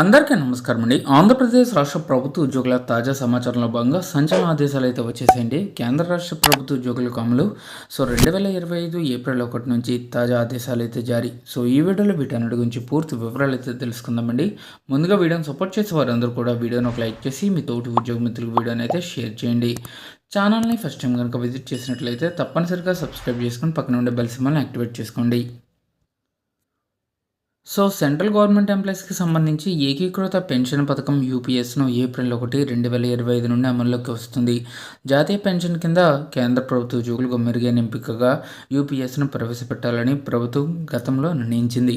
అందరికీ నమస్కారం అండి ఆంధ్రప్రదేశ్ రాష్ట్ర ప్రభుత్వ ఉద్యోగుల తాజా సమాచారంలో భాగంగా సంచలన ఆదేశాలు అయితే వచ్చేసాయండి. కేంద్ర రాష్ట్ర ప్రభుత్వ ఉద్యోగులకు అమలు. సో రెండు వేల ఇరవై ఐదు ఏప్రిల్ ఒకటి నుంచి తాజా ఆదేశాలు అయితే జారీ. సో ఈ వీడియోలో వీటన్నిటి గురించి పూర్తి వివరాలు అయితే తెలుసుకుందామండి. ముందుగా వీడియోని సపోర్ట్ చేసే వారందరూ కూడా వీడియోని ఒక లైక్ చేసి మీ తోటి ఉద్యోగ మిత్రులకు వీడియోని అయితే షేర్ చేయండి. ఛానల్ని ఫస్ట్ టైం కనుక విజిట్ చేసినట్లయితే తప్పనిసరిగా సబ్స్క్రైబ్ చేసుకొని పక్కన ఉండే బెల్ యాక్టివేట్ చేసుకోండి. సో సెంట్రల్ గవర్నమెంట్ ఎంప్లాయీస్కి సంబంధించి ఏకీకృత పెన్షన్ పథకం యూపీఎస్ను ఏప్రిల్ ఒకటి రెండు వేల ఇరవై ఐదు నుండి అమల్లోకి వస్తుంది. జాతీయ పెన్షన్ కింద కేంద్ర ప్రభుత్వ ఉద్యోగులకు మెరుగైన ఎంపికగా యూపీఎస్ను ప్రవేశపెట్టాలని ప్రభుత్వం గతంలో నిర్ణయించింది.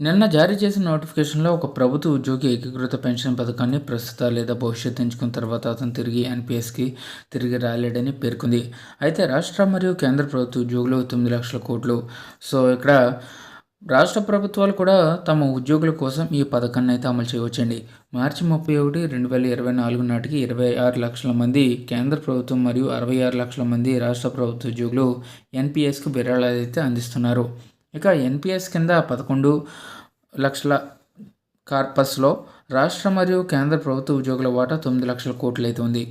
నిన్న జారీ చేసిన నోటిఫికేషన్లో ఒక ప్రభుత్వ ఉద్యోగి ఏకీకృత పెన్షన్ పథకాన్ని ప్రస్తుత లేదా భవిష్యత్తు ఎంచుకున్న తర్వాత అతను తిరిగి ఎన్పిఎస్కి తిరిగి రాలేడని పేర్కొంది. అయితే రాష్ట్ర మరియు కేంద్ర ప్రభుత్వ ఉద్యోగులు తొమ్మిది లక్షల కోట్లు. సో ఇక్కడ రాష్ట్ర ప్రభుత్వాలు కూడా తమ ఉద్యోగుల కోసం ఈ పథకాన్ని అయితే అమలు చేయవచ్చండి. మార్చి ముప్పై ఒకటి రెండు వేల ఇరవై నాలుగు నాటికి ఇరవై ఆరు లక్షల మంది కేంద్ర ప్రభుత్వం మరియు అరవై ఆరు లక్షల మంది రాష్ట్ర ప్రభుత్వ ఉద్యోగులు ఎన్పిఎస్కు విరాళాలు అయితే అందిస్తున్నారు. ఇక ఎన్పిఎస్ కింద పదకొండు లక్షల కార్పస్లో రాష్ట్ర మరియు కేంద్ర ప్రభుత్వ ఉద్యోగుల వాటా తొమ్మిది లక్షల కోట్లు అయితే ఉంది.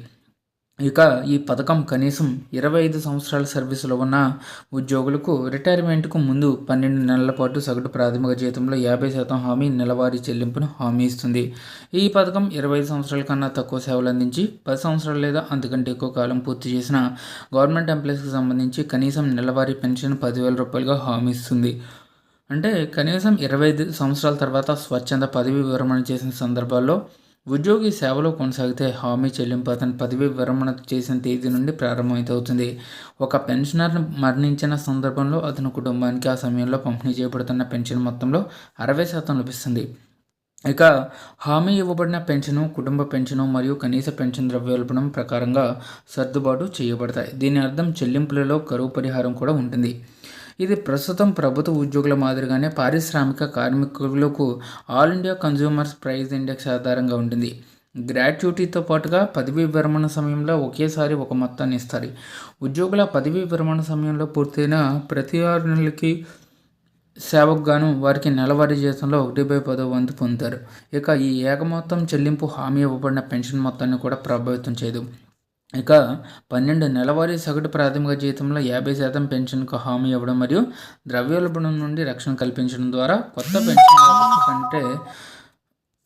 ఇక ఈ పథకం కనీసం ఇరవై ఐదు సంవత్సరాల సర్వీసులో ఉన్న ఉద్యోగులకు రిటైర్మెంట్కు ముందు పన్నెండు నెలల పాటు సగటు ప్రాథమిక జీతంలో యాభై శాతం హామీ నెలవారీ చెల్లింపును హామీ ఇస్తుంది. ఈ పథకం ఇరవై ఐదు సంవత్సరాల కన్నా తక్కువ సేవలు అందించి పది సంవత్సరాలు లేదా అంతకంటే ఎక్కువ కాలం పూర్తి చేసిన గవర్నమెంట్ ఎంప్లాయీస్కి సంబంధించి కనీసం నెలవారీ పెన్షన్ పదివేల రూపాయలుగా హామీ ఇస్తుంది. అంటే కనీసం ఇరవై ఐదు సంవత్సరాల తర్వాత స్వచ్ఛంద పదవి విరమణ చేసిన సందర్భాల్లో ఉద్యోగి సేవలో కొనసాగితే హామీ చెల్లింపు అతని పదవి విరమణ చేసిన తేదీ నుండి ప్రారంభమైతవుతుంది. ఒక పెన్షనర్ మరణించిన సందర్భంలో అతని కుటుంబానికి ఆ సమయంలో పంపిణీ చేయబడుతున్న పెన్షన్ మొత్తంలో అరవై శాతం లభిస్తుంది. ఇక హామీ ఇవ్వబడిన పెన్షను కుటుంబ పెన్షను మరియు కనీస పెన్షన్ ద్రవ్యోల్బణం ప్రకారంగా సర్దుబాటు చేయబడతాయి. దీని అర్థం చెల్లింపులలో కరువు పరిహారం కూడా ఉంటుంది. ఇది ప్రస్తుతం ప్రభుత్వ ఉద్యోగుల మాదిరిగానే పారిశ్రామిక కార్మికులకు all India consumers price index ఆధారంగా ఉంటుంది. గ్రాట్యుటీతో పాటుగా పదవీ విరమణ సమయంలో ఒకేసారి ఒక మొత్తాన్ని ఇస్తారు. ఉద్యోగుల పదవీ విరమణ సమయంలో పూర్తయిన ప్రతి ఆరు నెలలకి సేవకు గాను వారికి నెలవారీ జీతంలో ఒకటి బై పదో వంతు పొందుతారు. ఇక ఈ ఏక మొత్తం చెల్లింపు హామీ ఇవ్వబడిన పెన్షన్ మొత్తాన్ని కూడా ప్రభావితం చేయదు. ఇక పన్నెండు నెలవారీ సగటు ప్రాథమిక జీతంలో యాభై శాతం పెన్షన్కు హామీ ఇవ్వడం మరియు ద్రవ్యోల్బణం నుండి రక్షణ కల్పించడం ద్వారా కొత్త పెన్షన్ కంటే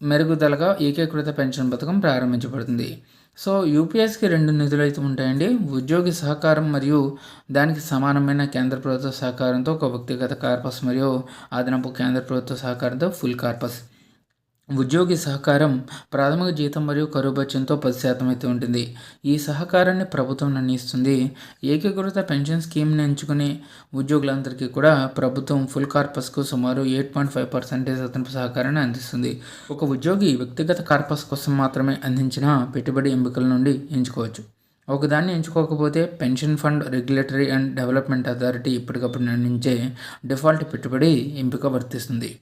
మెరుగుదలగా ఏకీకృత పెన్షన్ పథకం ప్రారంభించబడుతుంది. సో యూపీఎస్కి రెండు నిధులు అయితే ఉంటాయండి. ఉద్యోగి సహకారం మరియు దానికి సమానమైన కేంద్ర ప్రభుత్వ సహకారంతో ఒక వ్యక్తిగత కార్పస్ మరియు అదనపు కేంద్ర ప్రభుత్వ సహకారంతో ఫుల్ కార్పస్. ఉద్యోగి సహకారం ప్రాథమిక జీతం మరియు కరువు బత్యంతో పది శాతం అయితే ఉంటుంది. ఈ సహకారాన్ని ప్రభుత్వం నిర్ణయిస్తుంది. ఏకీకృత పెన్షన్ స్కీమ్ని ఎంచుకునే ఉద్యోగులందరికీ కూడా ప్రభుత్వం ఫుల్ కార్పస్కు సుమారు ఎయిట్ పాయింట్ ఫైవ్ పర్సెంటేజ్ అతను సహకారాన్ని అందిస్తుంది. ఒక ఉద్యోగి వ్యక్తిగత కార్పస్ కోసం మాత్రమే అందించిన పెట్టుబడి ఎంపికల నుండి ఎంచుకోవచ్చు. ఒకదాన్ని ఎంచుకోకపోతే pension fund regulatory and development authority ఇప్పటికప్పుడు నిర్ణయించే డిఫాల్ట్ పెట్టుబడి ఎంపిక వర్తిస్తుంది.